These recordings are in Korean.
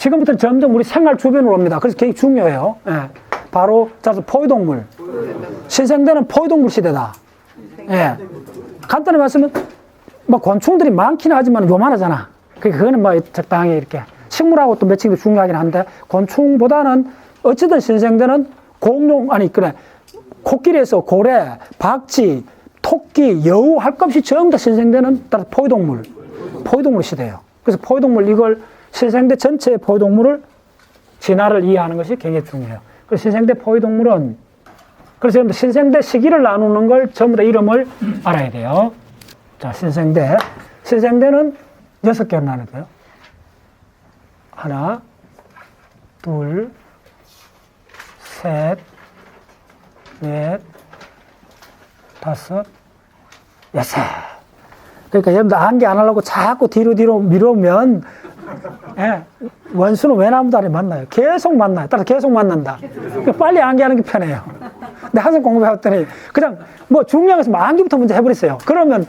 지금부터 점점 우리 생활 주변으로 옵니다. 그래서 굉장히 중요해요. 예. 바로 자서 포유동물. 신생대는 포유동물 시대다. 예. 간단히 말씀은 뭐 곤충들이 많긴 하지만 요만하잖아. 그 그거는 뭐 적당히 이렇게 식물하고 또 매칭도 중요하긴 한데 곤충보다는 어쨌든 신생대는 공룡 아니 그래 코끼리에서 고래, 박쥐, 토끼, 여우 할 것 없이 전부 다 신생대는 따라 포유동물, 포유동물 시대예요. 그래서 포유동물 이걸 신생대 전체의 포유동물을 진화를 이해하는 것이 굉장히 중요해요. 그래서 신생대 포유동물은 그래서 신생대 시기를 나누는 걸 전부 다 이름을 알아야 돼요. 자, 신생대. 신생대는 여섯 개로 나눠져요. 하나, 둘, 셋, 넷, 다섯, 여섯. 그러니까 여러분들 암기 안 하려고 자꾸 뒤로 뒤로 미루면 예, 원수는 외나무도 아래 만나요. 계속 만나요. 따라서 계속 만난다. 그러니까 빨리 암기하는 게 편해요. 근데 항상 공부해왔더니 그냥 뭐 중량에서 뭐 암기부터 먼저 해버렸어요. 그러면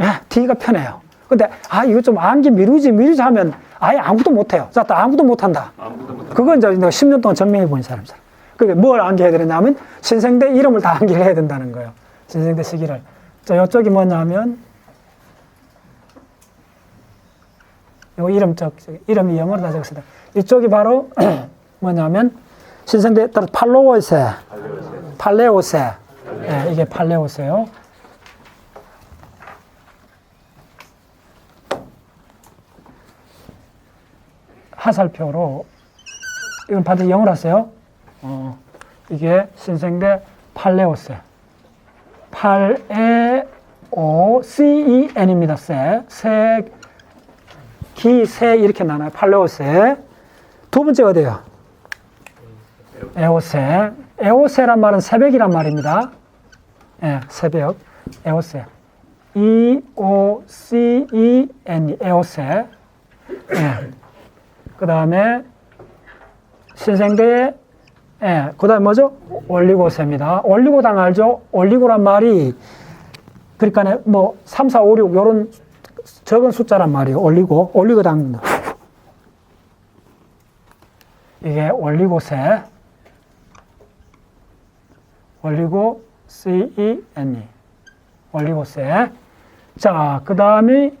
예, 뒤가 편해요. 근데 아 이거 좀 암기 미루지 미루지 하면 아예 아무것도 못해요. 자, 또 아무것도 못한다. 그건 이제 내가 10년 동안 증명해 본 사람. 그게 뭘 암기해야 되냐면 신생대 이름을 다 암기를 해야 된다는 거예요. 신생대 시기를. 자, 이쪽이 뭐냐면 요 이름 쪽 이름이 영어로 다 적었습니다. 이쪽이 바로 뭐냐면 신생대 따라 팔로오세, 팔레오세, 예, 이게 팔레오세요. 하살표로 이건 반드시 영어로 하세요. 어, 이게 신생대 팔레오세. 팔에오 CEN입니다. 세. 세 기 세 이렇게 나눠요. 팔레오세. 두 번째 어디예요? 에오세. 에오세란 말은 새벽이란 말입니다. 예, 새벽. 에오세. E O C E N 에오세. 예. 그다음에 신생대에 예, 그다음 뭐죠? 올리고세입니다. 올리고당 알죠? 올리고란 말이 그러니까 뭐 3, 4, 5, 6 요런 적은 숫자란 말이에요. 올리고, 올리고당. 이게 올리고세. 올리고, C-E-N-E. 올리고세. 자, 그 다음이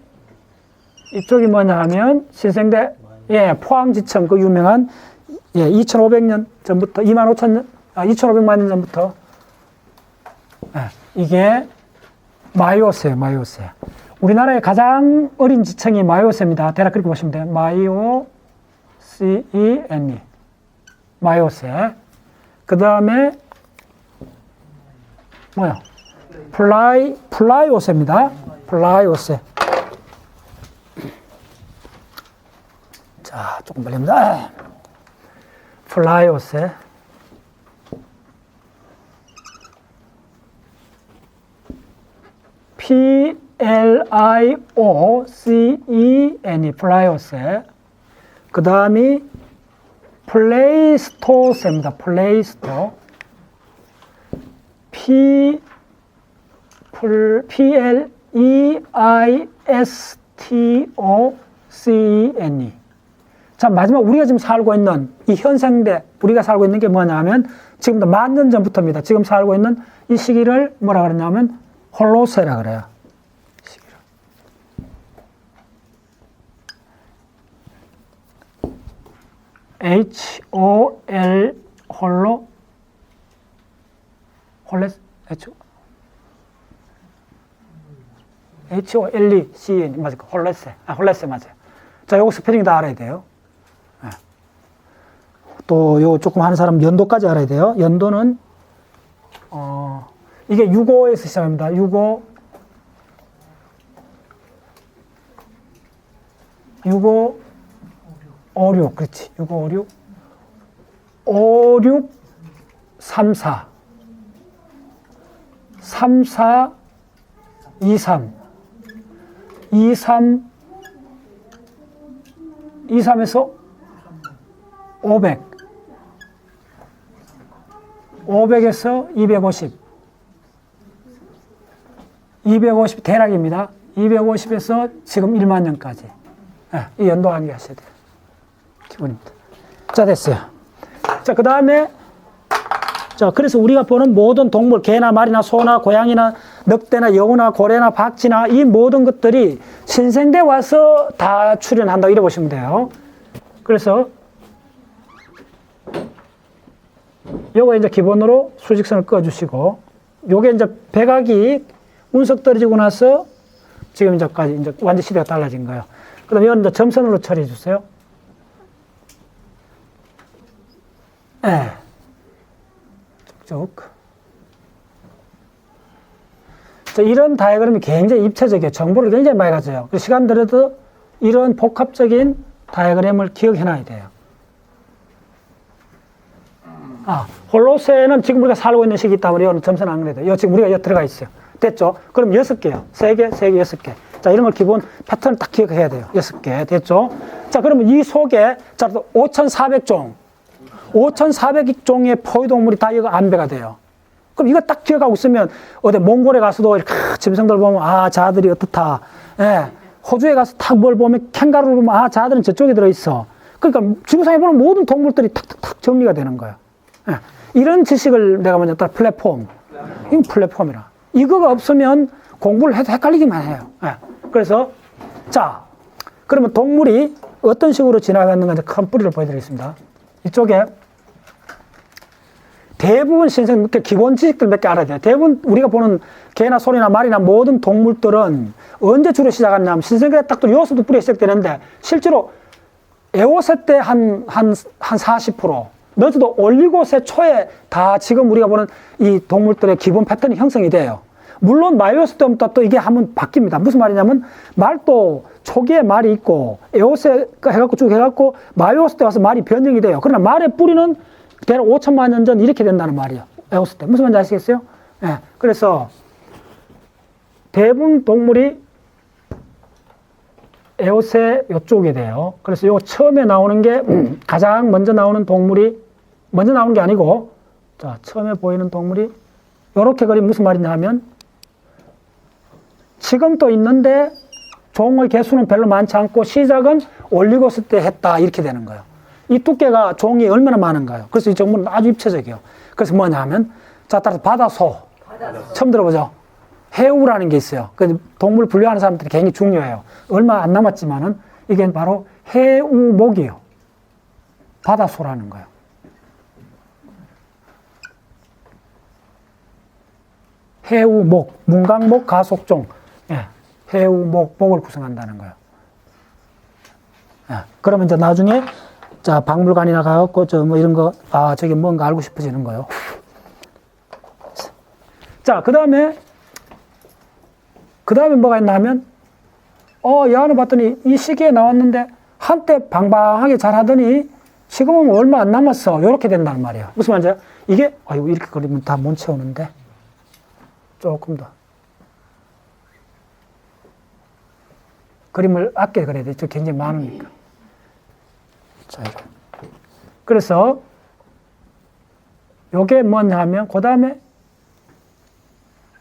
이쪽이 뭐냐 하면 신생대, 예, 포항지청 그 유명한 예, 2500년 전부터, 2만 5천 년, 아, 2500만 년 전부터 예, 이게 마이오세요, 마이오세. 우리나라의 가장 어린 지청이 마이오세입니다. 대략 그렇게 보시면 돼요. 마이오, C-E-N-E. 마이오세. 그 다음에, 뭐야? 플라이, 플라이오세입니다. 플라이오세. 자, 조금 걸립니다. 플라이오세. P L I O C N E 플라이오세. 그 다음이 플레이스토세입니다. 플레이스토. P P L E. 자, 마지막 우리가 지금 살고 있는 이 현생대, 우리가 살고 있는 게 뭐냐 하면 지금부터 만 년 전부터입니다. 지금 살고 있는 이 시기를 뭐라 그러냐면 홀로세라 그래요. 시기를. H O L 홀로 홀레 H H O L E C N 맞을 거 홀레세 아 홀레세 맞아요. 자, 요거 스페링 다 알아야 돼요. 또요 조금 하는 사람 연도까지 알아야 돼요. 연도는 어 이게 65에서 시작합니다. 65 65 56 그렇지. 65 56 56 34 34 23 23 23에서 500 500에서 250. 250 대략입니다. 250에서 지금 1만 년까지. 예, 이 연도 암기하셔야 돼요. 기본입니다. 자, 됐어요. 자, 그 다음에, 자, 그래서 우리가 보는 모든 동물, 개나 말이나 소나 고양이나 늑대나 여우나 고래나 박쥐나 이 모든 것들이 신생대 와서 다 출현한다. 이래 보시면 돼요. 그래서 요거 이제 기본으로 수직선을 그어주시고, 요게 이제 백악이 운석 떨어지고 나서 지금 이제까지 이제 완전 시대가 달라진 거예요. 그 다음에 이건 이제 점선으로 처리해 주세요. 예. 쭉쭉. 자, 이런 다이어그램이 굉장히 입체적이에요. 정보를 굉장히 많이 가져요. 그 시간 들어도 이런 복합적인 다이어그램을 기억해 놔야 돼요. 아, 홀로세는 지금 우리가 살고 있는 시기 때문에 이거는 점선 안 그래도. 이거 지금 우리가 여기 들어가 있어요. 됐죠? 그럼 여섯 개요. 세 개, 세 개, 여섯 개. 자, 이런 걸 기본 패턴을 딱 기억해야 돼요. 여섯 개. 됐죠? 자, 그러면 이 속에, 자, 5,400종. 5,400종의 포유동물이 다 이거 안배가 돼요. 그럼 이거 딱 기억하고 있으면 어디 몽골에 가서도 이렇게 짐승들 보면 아, 자들이 어떻다. 예. 호주에 가서 탁 뭘 보면 캥가루를 보면 아, 자들은 저쪽에 들어있어. 그러니까 지구상에 보는 모든 동물들이 탁탁탁 정리가 되는 거예요. 예. 이런 지식을 내가 먼저 따 플랫폼. 이건 플랫폼이라. 이거가 없으면 공부를 해도 헷갈리기만 해요. 예. 그래서, 자, 그러면 동물이 어떤 식으로 지나갔는가 큰 뿌리를 보여드리겠습니다. 이쪽에 대부분 신생, 이렇게 기본 지식들 몇 개 알아야 돼요. 대부분 우리가 보는 개나 소리나 말이나 모든 동물들은 언제 주로 시작했냐면 신생계 딱 요소도 뿌리 시작되는데 실제로 에오세 때 한, 한, 한 40%, 늦어도 올리고세 초에 다 지금 우리가 보는 이 동물들의 기본 패턴이 형성이 돼요. 물론 마이오스 때부터 또 이게 한번 바뀝니다. 무슨 말이냐면 말도 초기에 말이 있고 에오세가 해갖고 쭉 해갖고 마이오스 때 와서 말이 변형이 돼요. 그러나 말의 뿌리는 대략 5천만 년 전 이렇게 된다는 말이에요. 에오스 때. 무슨 말인지 아시겠어요? 예. 그래서 대부분 동물이 에오세 요쪽에 돼요. 그래서 요 처음에 나오는 게 가장 먼저 나오는 동물이 먼저 나오는 게 아니고 자 처음에 보이는 동물이 요렇게 그림 무슨 말이냐 하면 지금 또 있는데 종의 개수는 별로 많지 않고 시작은 올리고스 때 했다 이렇게 되는 거예요. 이 두께가 종이 얼마나 많은가요? 그래서 이 정보는 아주 입체적이에요. 그래서 뭐냐 하면 자 따라서 바다소 처음 들어보죠? 해우라는 게 있어요. 그 동물 분류하는 사람들이 굉장히 중요해요. 얼마 안 남았지만은 이게 바로 해우목이에요. 바다소라는 거예요. 해우목, 문강목, 가속종, 예, 해우목, 목을 구성한다는 거예요. 예, 그러면 이제 나중에 자 박물관이나 가갖고 저 뭐 이런 거, 아 저게 뭔가 알고 싶어지는 거예요. 자, 그 다음에 그 다음에 뭐가 있나 하면, 어, 야는 봤더니 이 시기에 나왔는데 한때 방방하게 잘 하더니 지금은 얼마 안 남았어. 이렇게 된다는 말이에요. 무슨 말인지, 이게, 아이고, 이렇게 그리면 다 못 채우는데. 조금 더. 그림을 아껴 그려야 돼. 저 굉장히 많으니까. 자, 이렇게. 그래서, 요게 뭐냐 하면, 그 다음에,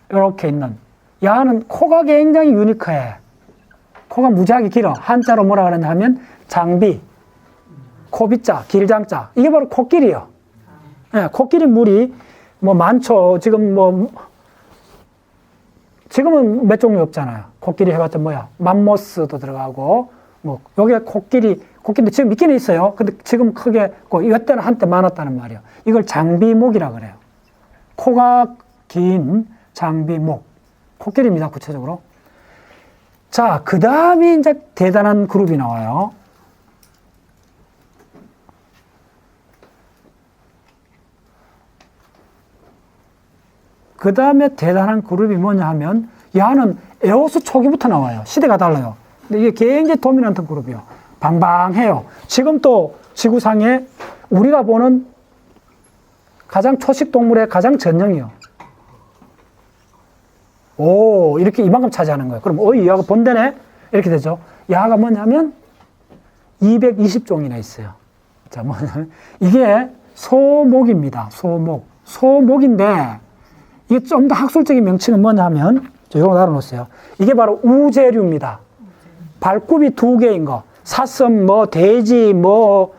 이렇게 있는 야는 코가 굉장히 유니크해. 코가 무지하게 길어. 한자로 뭐라 그러냐 하면 장비, 코빗자, 길장자. 이게 바로 코끼리요. 예, 코끼리 물이 뭐 많죠. 지금 뭐 지금은 몇 종류 없잖아요. 코끼리 해봤자 뭐야? 맘모스도 들어가고 뭐 요게 코끼리 코끼리 지금 있기는 있어요. 근데 지금 크게 그 이때는 한때 많았다는 말이에요. 이걸 장비목이라 그래요. 코가 긴 장비목. 코끼리입니다, 구체적으로. 자, 그 다음에 이제 대단한 그룹이 나와요. 그 다음에 대단한 그룹이 뭐냐 하면, 야는 에오스 초기부터 나와요. 시대가 달라요. 근데 이게 굉장히 도미넌트 그룹이요. 방방해요. 지금 또 지구상에 우리가 보는 가장 초식 동물의 가장 전형이요. 오, 이렇게 이만큼 차지하는 거예요. 그럼, 어, 이 야가 본대네? 이렇게 되죠. 야가 뭐냐면 220종이나 있어요. 자, 뭐냐면, 이게 소목입니다. 소목. 소목인데, 이게 좀 더 학술적인 명칭은 뭐냐면, 저 이거 달아놓았어요. 이게 바로 우제류입니다. 발굽이 두 개인 거. 사슴, 뭐, 돼지, 뭐,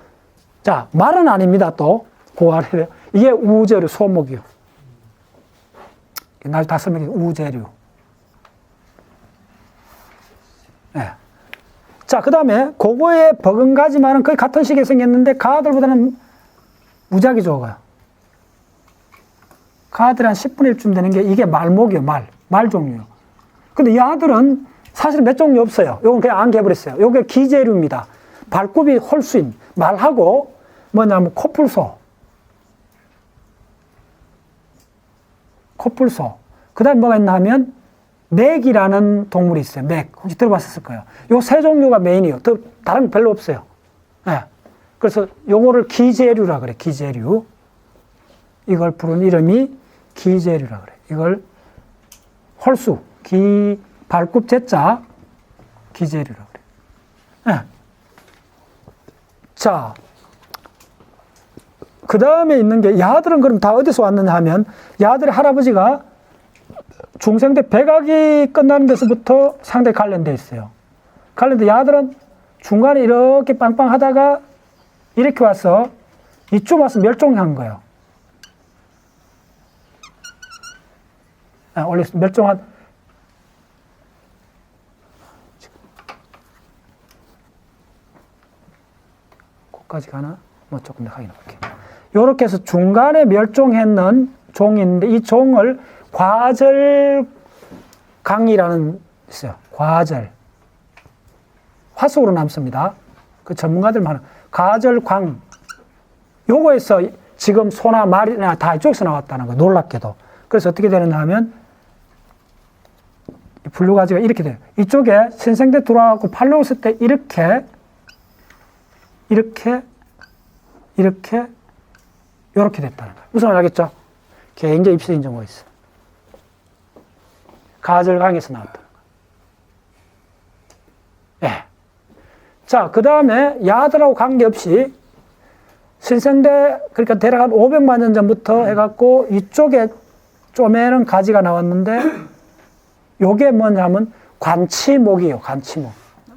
자, 말은 아닙니다, 또. 고아래 이게 우재류, 소목이요. 날 다섯 명이 우재류. 예. 자, 그 다음에 그거에 버금가지만은 거의 같은 시기에 생겼는데 가들보다는 무작위 적어요. 가들이 한 10분의 1쯤 되는 게 이게 말목이요, 말. 말 종류요. 근데 이 아들은 사실 몇 종류 없어요. 요건 그냥 안 개버렸어요. 요게 기재류입니다. 발굽이 홀수인 말하고 뭐냐면 코뿔소. 코뿔소. 그 다음에 뭐가 있나 하면 맥이라는 동물이 있어요. 맥. 혹시 들어봤을 거예요. 요 세 종류가 메인이에요. 더, 다른 거 별로 없어요. 예. 그래서 요거를 기재류라 그래. 기재류. 이걸 부른 이름이 기재류라 그래. 이걸 홀수. 기, 발굽 제자 기재류라 그래. 예. 자. 그 다음에 있는 게 야들은 그럼 다 어디서 왔느냐 하면 야들의 할아버지가 중생 때 백악이 끝나는 데서부터 상당히 관련돼 있어요. 관련돼 야들은 중간에 이렇게 빵빵 하다가 이렇게 와서 이쪽 와서 멸종한 거예요. 아, 원래 멸종한 까지 가나? 뭐 조금 더 확인해 볼게요. 요렇게 해서 중간에 멸종했는 종인데 이 종을 과절 강이라는 있어요. 과절. 화속으로 남습니다. 그 전문가들만 하는 과절광. 요거에서 지금 소나 말이나 다 이쪽에서 나왔다는 거 놀랍게도. 그래서 어떻게 되느냐 하면 이 분류 가지가 이렇게 돼요. 이쪽에 신생대 들어와갖고 팔로 있을 때 이렇게 이렇게 이렇게 이렇게 됐다는 거예요. 무슨 말 알겠죠? 굉장히 입시 인정가 있어요. 가절강에서 거예요. 예. 자, 그 다음에 야들하고 관계없이 신생대, 그러니까 대략 한 500만 년 전부터 해갖고 이쪽에 쪼매는 가지가 나왔는데 요게 뭐냐면 관치목이에요, 관치목.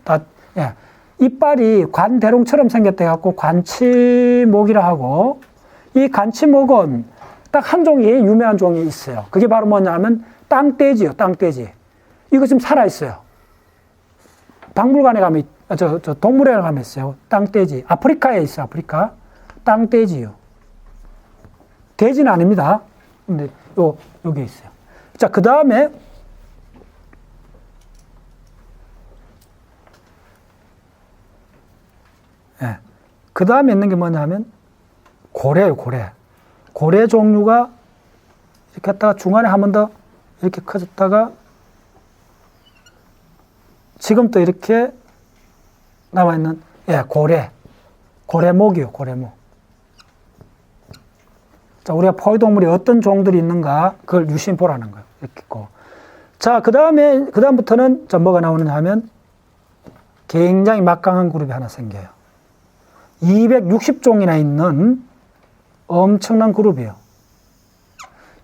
다, 예. 이빨이 관대롱처럼 생겼대 갖고 관치목이라 하고 이 관치목은 딱 한 종이 유명한 종이 있어요. 그게 바로 뭐냐면 땅돼지요, 땅돼지. 이거 지금 살아 있어요. 박물관에 가면 있- 아, 저, 저 동물원에 가면 있어요. 땅돼지. 아프리카에 있어, 아프리카. 땅돼지요. 돼지는 아닙니다. 근데 요 여기 있어요. 자, 그 다음에 예. 그 다음에 있는 게 뭐냐면 고래요, 고래. 고래 종류가 이렇게 했다가 중간에 한 번 더 이렇게 커졌다가 지금 또 이렇게 남아 있는, 예, 고래. 고래목이요, 고래목. 자, 우리가 포유동물이 어떤 종들이 있는가, 그걸 유심히 보라는 거예요. 이렇게 있고. 자, 그 다음에, 그 다음부터는 저 뭐가 나오느냐 하면 굉장히 막강한 그룹이 하나 생겨요. 260종이나 있는 엄청난 그룹이에요.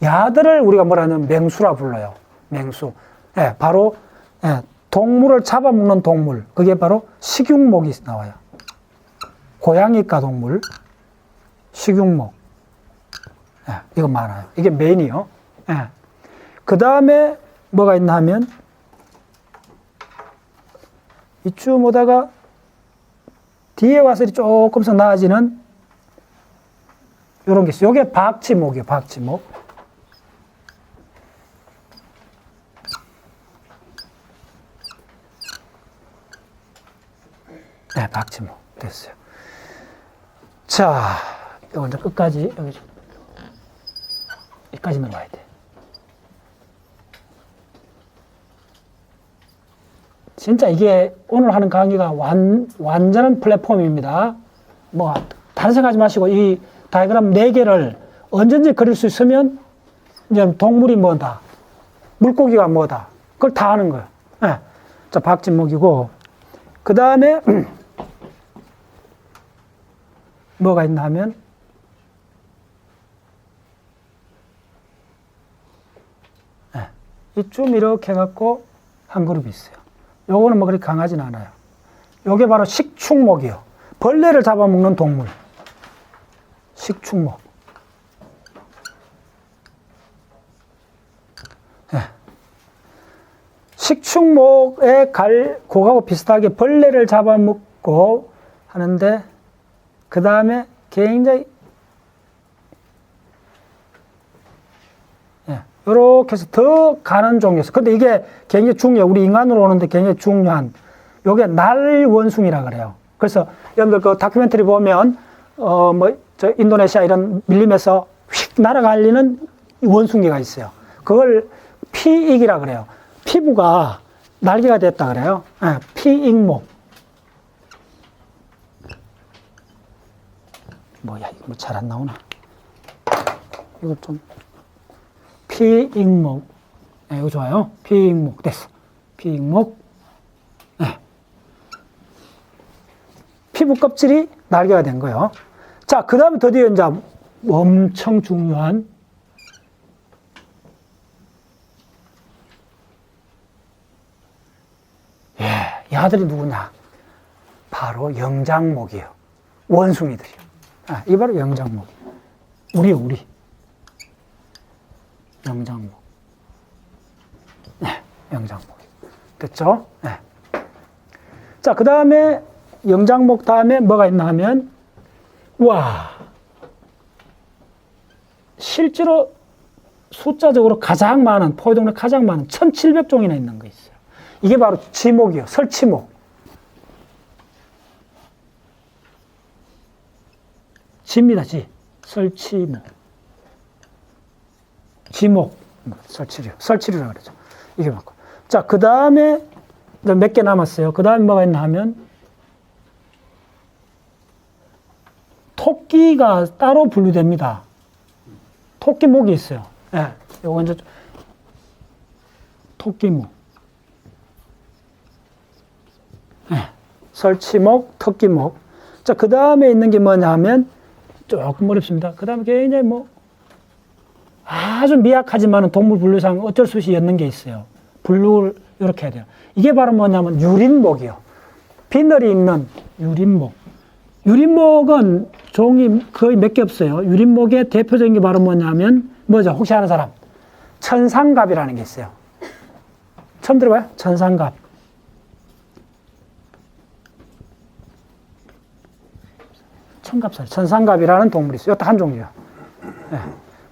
야들을 우리가 뭐라 하냐면 맹수라 불러요. 맹수. 예, 바로, 예, 동물을 잡아먹는 동물. 그게 바로 식육목이 나와요. 고양이과 동물, 식육목. 예, 이거 많아요. 이게 메인이요. 예. 그 다음에 뭐가 있나 하면 이쯤 오다가 뒤에 와서 조금씩 나아지는 이런 게 있어요. 이게 박치목이에요. 박치목. 네, 박치목 됐어요. 자, 이거 이제 끝까지 여기 여기까지 넘어야 돼. 진짜 이게 오늘 하는 강의가 완, 완전한 플랫폼입니다. 뭐, 다른 생각하지 마시고 이 다이그램 네 개를 언제든지 그릴 수 있으면 이제 동물이 뭐다, 물고기가 뭐다, 그걸 다 아는 거예요. 예. 자, 박진목이고, 그 다음에 뭐가 있나 하면 예. 이쯤 이렇게 해갖고 한 그룹이 있어요. 요거는 뭐 그렇게 강하진 않아요. 요게 바로 식충목이요. 벌레를 잡아먹는 동물. 식충목. 예. 식충목에 갈 고하고 비슷하게 벌레를 잡아먹고 하는데 그 다음에 굉장히 예, 이렇게 해서 더 가는 종류였어. 근데 이게 굉장히 중요해. 우리 인간으로 오는데 굉장히 중요한 요게 날 원숭이라 그래요. 그래서 여러분들 그 다큐멘터리 보면 어 뭐 저 인도네시아 이런 밀림에서 휙 날아갈리는 원숭이가 있어요. 그걸 피익이라 그래요. 피부가 날개가 됐다 그래요. 예, 피익목. 뭐야 이거 뭐잘안 나오나? 이거 좀 피익목. 예, 이거 좋아요. 피익목 됐어. 피익목. 예. 피부 껍질이 날개가 된 거예요. 자, 그 다음에 드디어 이제 엄청 중요한 예, 이 아들이 누구냐? 바로 영장목이에요. 원숭이들이요. 아, 이 바로 영장목. 우리, 우리. 영장목. 네, 영장목. 됐죠? 네. 자, 그 다음에 영장목 다음에 뭐가 있나 하면, 와, 실제로 숫자적으로 가장 많은, 포유동물 가장 많은 1700종이나 있는 거 있어요. 이게 바로 지목이요. 설치목. 지입니다, 지. 설치목. 지목. 설치류. 설치류라 그러죠. 이게 맞고. 자, 그 다음에 몇 개 남았어요. 그 다음에 뭐가 있나 하면, 토끼가 따로 분류됩니다. 토끼목이 있어요. 예. 요거 이제 토끼목. 예. 설치목, 토끼목. 자, 그 다음에 있는 게 뭐냐 하면 조금 어렵습니다. 그 다음에 굉장히 뭐 아주 미약하지만 동물 분류상 어쩔 수 없이 엮는 게 있어요. 분류를 이렇게 해야 돼요. 이게 바로 뭐냐면 유린목이요. 비늘이 있는 유린목. 유린목은 종이 거의 몇 개 없어요. 유린목의 대표적인 게 바로 뭐냐면 뭐죠? 혹시 아는 사람? 천상갑이라는 게 있어요. 처음 들어봐요? 천상갑. 천갑살, 천상갑이라는 동물이 있어요. 이것도 한 종류야. 예.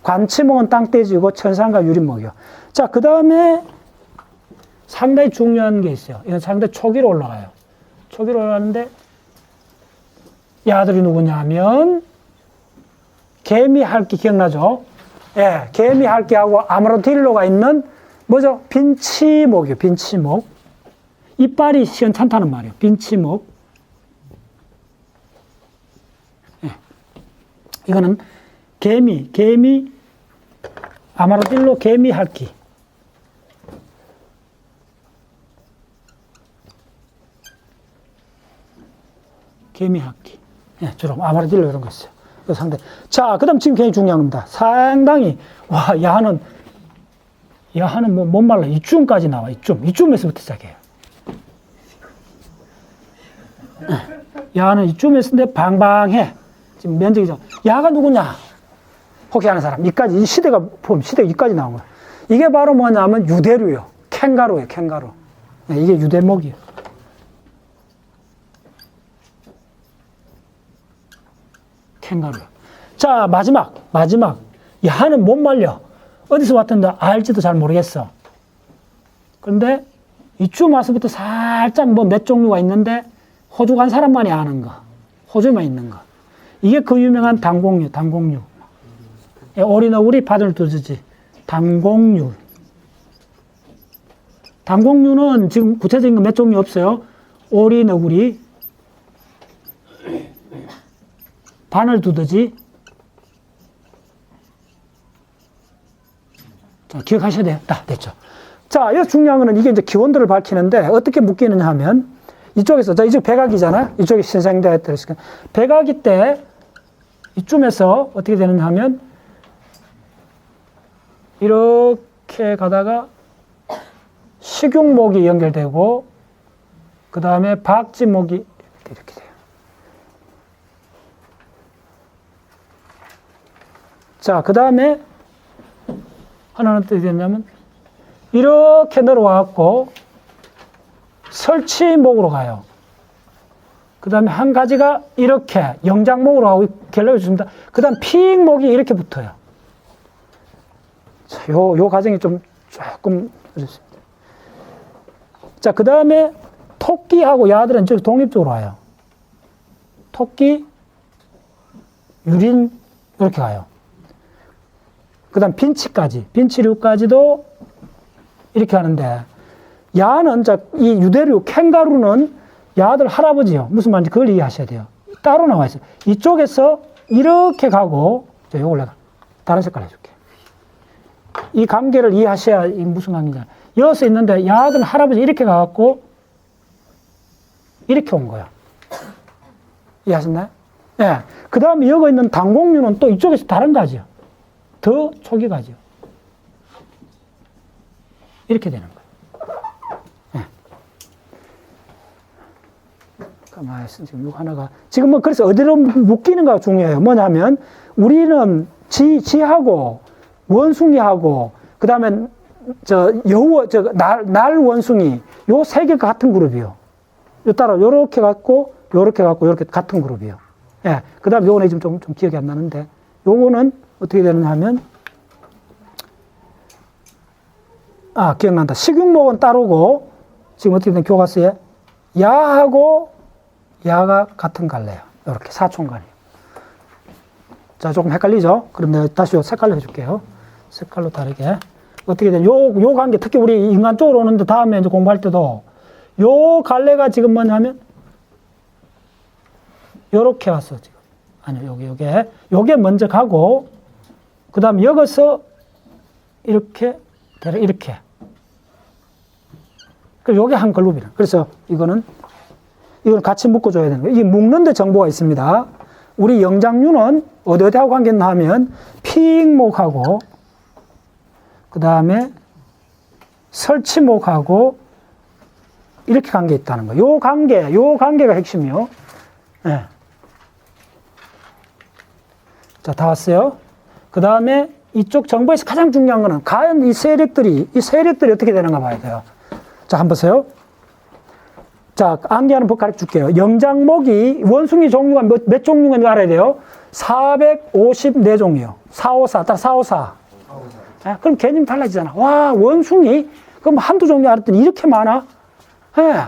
관치목은 땅돼지고 천상갑 유린목이요. 자, 그 다음에 상당히 중요한 게 있어요. 이건 상당히 초기로 올라가요. 초기로 올라가는데 이 아들이 누구냐 하면 개미 할기 기억나죠? 예, 개미 할기하고 아마로딜로가 있는 뭐죠? 빈치목이요, 빈치목. 이빨이 시원찮다는 말이에요. 빈치목. 예. 이거는 개미, 개미, 아마로딜로 개미 할기. 개미 할기. 예, 주로 아마르딜로 이런 거 있어요. 그 상대. 자, 그 다음 지금 굉장히 중요한 겁니다. 상당히, 와, 야하는, 야하는 뭐, 못 말라. 이쯤까지 나와, 이쯤. 이쯤에서부터 시작해요. 예, 야는 이쯤에서인데 방방해. 지금 면적이죠. 야가 누구냐? 아는 사람? 이까지, 이 시대가, 보면 시대가 이까지 나온 거야. 이게 바로 뭐냐면 유대류요. 캥가루예요, 캥가루. 예, 이게 유대목이에요. 캥가루. 자, 마지막, 마지막. 야는 못 말려. 어디서 왔던데 알지도 잘 모르겠어. 그런데 이쯤 와서부터 살짝 뭐 몇 종류가 있는데 호주 간 사람만이 아는 거. 호주만 있는 거. 이게 그 유명한 당공류, 당공류. 예, 오리너구리 바늘 두지지. 당공류. 당공류는 지금 구체적인 거몇 종류 없어요. 오리너구리, 바늘 두더지. 자, 기억하셔야 돼요. 다 됐죠. 자, 여기서 중요한 거는 이게 이제 기원들을 밝히는데 어떻게 묶이느냐 하면 이쪽에서, 자, 이쪽 백악이잖아. 이쪽에 신생대가 들었으니까. 백악이 때 이쯤에서 어떻게 되느냐 하면 이렇게 가다가 식용목이 연결되고 그 다음에 박쥐목이 이렇게, 이렇게 돼요. 자, 그 다음에 하나는 어떻게 됐냐면 이렇게 내려와갖고 설치목으로 가요. 그 다음에 한 가지가 이렇게 영장목으로 가고 결렬해 줍니다. 그 다음 피익목이 이렇게 붙어요. 자, 요, 요 과정이 좀 조금 어렵습니다. 자, 그 다음에 토끼하고 야들은 저 독립적으로 와요. 토끼, 유린, 이렇게 가요. 그 다음 빈치까지, 빈치류까지도 이렇게 하는데, 야는, 자, 이 유대류, 캥가루는 야들 할아버지요. 무슨 말인지 그걸 이해하셔야 돼요. 따로 나와 있어요. 이쪽에서 이렇게 가고, 자, 요걸 내가 다른 색깔 해줄게. 이 관계를 이해하셔야 이 무슨 관계인지. 여기서 있는데, 야들 할아버지 이렇게 가갖고, 이렇게 온 거야. 이해하셨나요? 예. 그 다음에 여기 있는 당공류는 또 이쪽에서 다른 가지요. 더 초기 가지요. 이렇게 되는 거예요. 예. 가만히. 지금 이거 하나가. 지금 뭐 그래서 어디로 묶이는가 중요해요. 뭐냐면 우리는 지, 지하고 원숭이하고 그 다음에 저 여우, 저 날, 날 원숭이 요 세 개가 같은 그룹이요. 요 따라 요렇게 갖고 요렇게 갖고 요렇게 같은 그룹이요. 예. 그 다음 요거는 지금 좀, 좀 기억이 안 나는데 요거는 어떻게 되느냐 하면 아, 기억난다. 식육목은 따르고 지금 어떻게 된 교과서에 야하고 야가 같은 갈래요. 이렇게 사촌간이에요. 자, 조금 헷갈리죠? 그럼 내가 다시 요 색깔로 해줄게요. 색깔로 다르게. 어떻게 된, 요, 요 관계, 특히 우리 인간 쪽으로 오는데 다음에 이제 공부할 때도 요 갈래가 지금 뭐냐면 요렇게 왔어, 지금. 아니요, 요게, 요게. 요게 먼저 가고, 그 다음 여기서 이렇게, 이렇게. 그 요게 한 그룹이라. 그래서 이거는, 이걸 같이 묶어줘야 되는 거예요. 이 묶는데 정보가 있습니다. 우리 영장류는 어디 어디하고 관계있나 하면 피익목하고, 그 다음에 설치목하고, 이렇게 관계 있다는 거예요. 요 관계, 요 관계가 핵심이요. 예. 자, 다 왔어요. 그 다음에 이쪽 정보에서 가장 중요한 거는 과연 이 세력들이, 이 세력들이 어떻게 되는가 봐야 돼요. 자, 한번 보세요. 자, 암기하는 법 가르쳐 줄게요. 영장목이 원숭이 종류가 몇, 몇 종류인지 알아야 돼요. 454종이요. 454, 따라 454. 예, 그럼 개념 달라지잖아. 와, 원숭이? 그럼 한두 종류 알았더니 이렇게 많아? 예,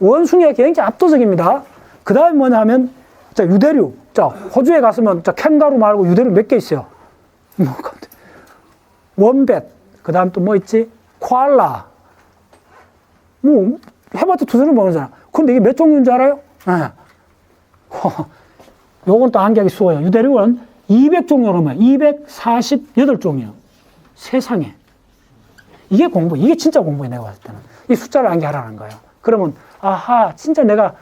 원숭이가 굉장히 압도적입니다. 그 다음에 뭐냐 하면, 자, 유대류. 자, 호주에 갔으면, 자, 캥가루 말고 유대류 몇 개 있어요? 뭐, 원뱃. 그 다음 또 뭐 있지? 코알라. 뭐, 해봤자 두 손을 먹는잖아. 근데 이게 몇 종류인 줄 알아요? 예. 요건 또 암기하기 쉬워요. 유대류는 200종류 넘어요. 248종이요. 세상에. 이게 공부, 이게 진짜 공부에 내가 봤을 때는. 이 숫자를 암기하라는 거예요. 그러면, 아하, 진짜 내가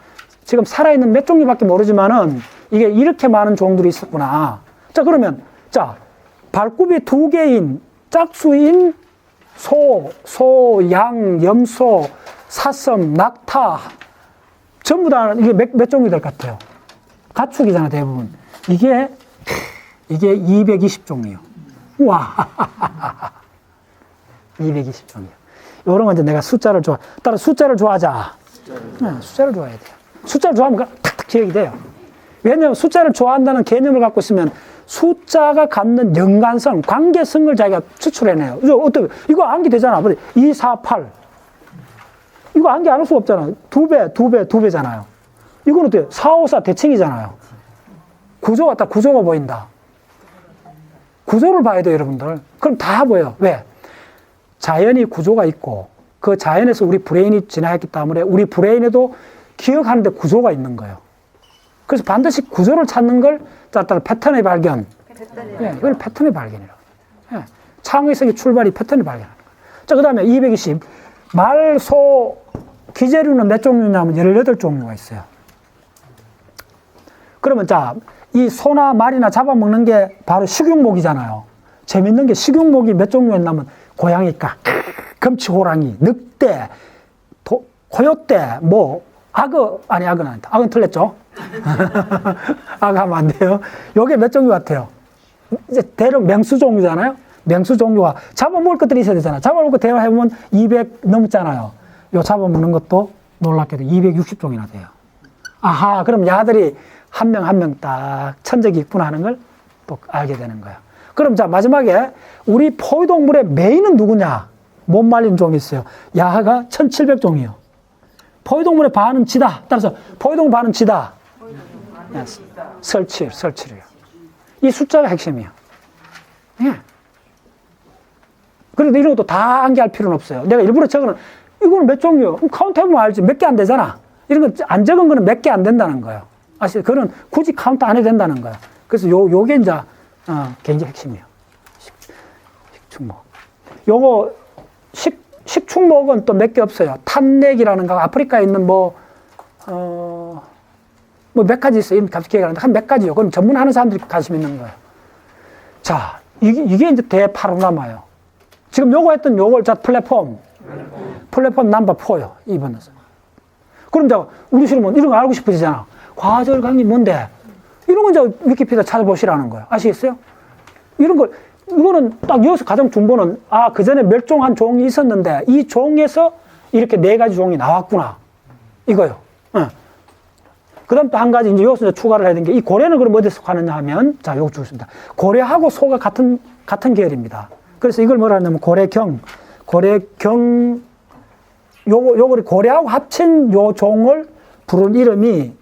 지금 살아있는 몇 종류밖에 모르지만은 이게 이렇게 많은 종들이 있었구나. 자, 그러면, 자, 발굽이 두 개인 짝수인 소, 소, 양, 염소, 사슴, 낙타, 전부 다 이게 몇, 몇 종이 될것 같아요? 가축이잖아, 대부분. 이게, 이게 220종이요. 우와. 220종이요. 이런 건 이제 내가 숫자를 좋아. 따라 숫자를 좋아하자. 네, 숫자를 좋아해야 돼요. 숫자를 좋아하면 그 탁탁 기억이 돼요. 왜냐하면 숫자를 좋아한다는 개념을 갖고 있으면 숫자가 갖는 연관성, 관계성을 자기가 추출해내요. 어떻게, 이거 암기 되잖아. 2, 4, 8. 이거 암기 안 할 수가 없잖아. 두 배, 두 배, 두 배잖아요. 이거는 어때요? 4, 5, 4 대칭이잖아요. 구조가 딱 구조가 보인다. 구조를 봐야 돼요, 여러분들. 그럼 다 보여요. 왜? 자연이 구조가 있고, 그 자연에서 우리 브레인이 진화했기 때문에 우리 브레인에도 기억하는데 구조가 있는 거예요. 그래서 반드시 구조를 찾는 걸 따라 패턴의 발견. 예, 이걸 패턴의 발견이라고. 예, 창의성의 출발이 패턴의 발견. 자, 그 다음에 220. 말, 소, 기재류는 몇 종류냐면 18종류가 있어요. 그러면 자, 이 소나 말이나 잡아먹는 게 바로 식용목이잖아요. 재밌는 게 식용목이 몇 종류였냐면 고양이까, 금치호랑이, 늑대, 도, 코요떼, 뭐 악어 아니 악어는 아니다. 악어는 틀렸죠. 악어 하면 안 돼요. 요게 몇 종류 같아요? 이제 대략 맹수 종류잖아요. 맹수 종류와 잡아먹을 것들이 있어야 되잖아. 잡아먹을 거 대화해보면 200 넘잖아요. 요 잡아먹는 것도 놀랍게도 260종이나 돼요. 아하, 그럼 야들이 한 명 한 명 딱 천적이 있구나 하는 걸 또 알게 되는 거예요. 그럼 자, 마지막에 우리 포유동물의 메인은 누구냐? 못 말린 종이 있어요. 야하가 1700종이요. 포유동물의 반은 지다. 따라서 포유동물 반은 지다. 예, 설치, 설치래요. 이 숫자가 핵심이에요. 예. 그런데 이런 것도 다 암기할 필요는 없어요. 내가 일부러 적어는 이거는 몇 종류? 카운트 해보면 알지. 몇 개 안 되잖아. 이런 거 안 적은 거는 몇 개 안 된다는 거예요. 아시죠? 그거는 굳이 카운트 안 해도 된다는 거예요. 그래서 요, 요게 이제, 어, 굉장히 핵심이에요. 식, 식충목. 요거, 식, 식충목은 또 몇 개 없어요. 탄넥이라는 거, 아프리카에 있는 뭐, 어, 뭐 몇 가지 있어요. 갑자기 나는데 한 몇 가지요. 그럼 전문하는 사람들이 관심 있는 거예요. 자, 이게, 이게 이제 대파로나마예요. 지금 요거 했던 요걸 자 플랫폼. 플랫폼 넘버 4요. 이번에서. 그럼 이제 우리 실은 이런 거 알고 싶으시잖아. 과절 강의 뭔데? 이런 건 이제 위키피디아 찾아보시라는 거예요. 아시겠어요? 이런 걸, 이거는 딱 여기서 가장 중보는, 아, 그 전에 멸종한 종이 있었는데, 이 종에서 이렇게 네 가지 종이 나왔구나. 이거요. 그 다음 또 한 가지, 이제 여기서 이제 추가를 해야 되는 게, 이 고래는 그럼 어디서 가느냐 하면, 자, 요거 주겠습니다. 고래하고 소가 같은, 같은 계열입니다. 그래서 이걸 뭐라 하냐면, 고래경, 고래경, 요거, 요거를 고래하고 합친 요 종을 부른 이름이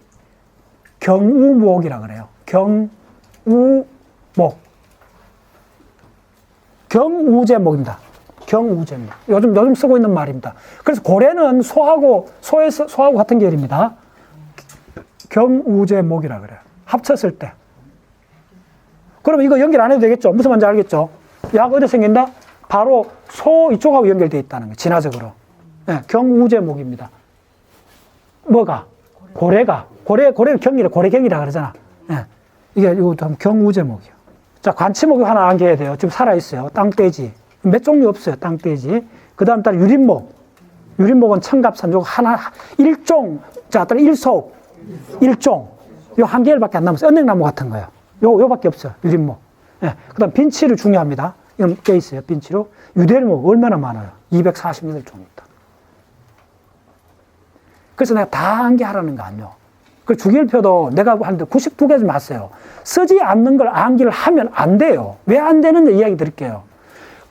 경우목이라 그래요. 경우목. 경우제목입니다. 경우제목. 요즘, 요즘 쓰고 있는 말입니다. 그래서 고래는 소하고, 소에서, 소하고 같은 계열입니다. 경우제목이라 그래요. 합쳤을 때. 그러면 이거 연결 안 해도 되겠죠? 무슨 말인지 알겠죠? 약 어디 생긴다? 바로 소 이쪽하고 연결되어 있다는 거예요. 진화적으로. 네, 경우제목입니다. 뭐가? 고래가. 고래, 고래를 경이라, 고래경이라 그러잖아. 네, 이게 이것도 경우제목이요. 자, 관치목이 하나 안겨야 돼요. 지금 살아 있어요. 땅돼지. 몇 종류 없어요. 땅돼지. 그 다음 따라 유린목. 유린목은 청갑산. 요거 하나, 일종. 자, 따라 일속. 일종. 요 한 개월밖에 안 남았어요. 은행나무 같은 거요. 요, 요밖에 없어요. 유린목. 예. 그 다음 빈치류 중요합니다. 이건 껴 있어요. 빈치류. 유대목 얼마나 많아요? 248종입니다. 그래서 내가 다 암기하라는 거 아니요. 그 주기율표도 내가 하는데 92개 좀 왔어요. 쓰지 않는 걸 암기를 하면 안 돼요. 왜 안 되는지 이야기 드릴게요.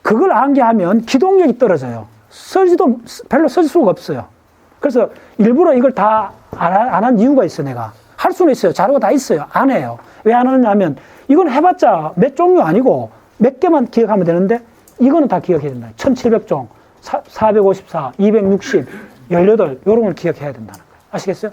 그걸 암기하면 기동력이 떨어져요. 쓰지도 별로 쓸 수가 없어요. 그래서 일부러 이걸 다 안 한 이유가 있어, 내가. 할 수는 있어요. 자료가 다 있어요. 안 해요. 왜 안 하느냐면 이건 해봤자 몇 종류 아니고 몇 개만 기억하면 되는데 이거는 다 기억해야 된다. 1700종, 454, 260, 18, 이런 걸 기억해야 된다는 거예요. 아시겠어요?